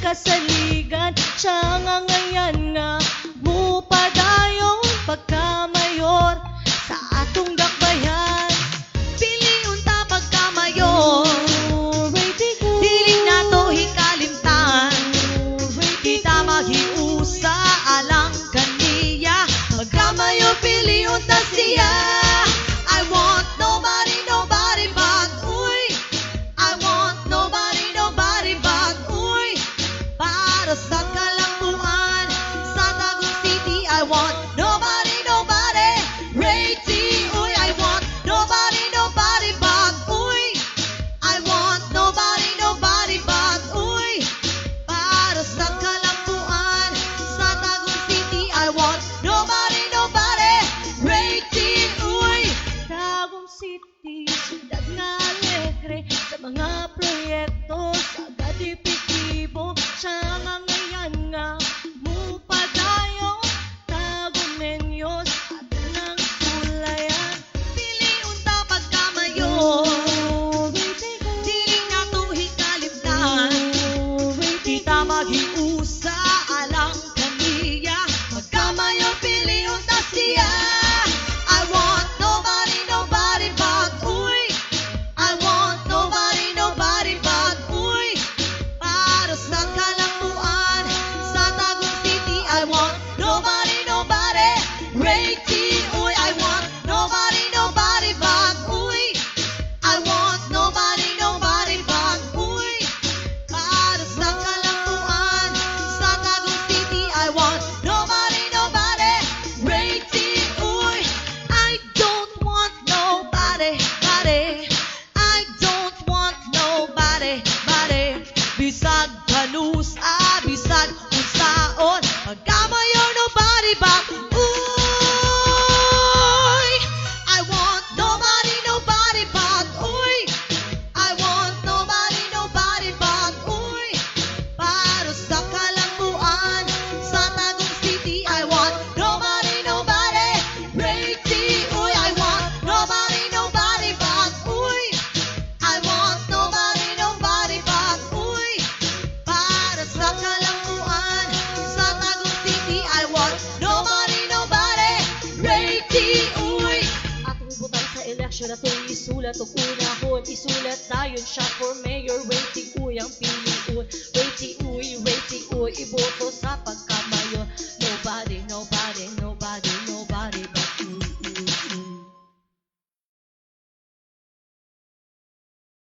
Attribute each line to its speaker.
Speaker 1: kasaligan. Siya ang mga proyekto Isulat yung isulat o kunahon. Isulat dayon siya for mayor. Waiting uy ang piliun. Waiting uy, waiting uy Iboto sa pag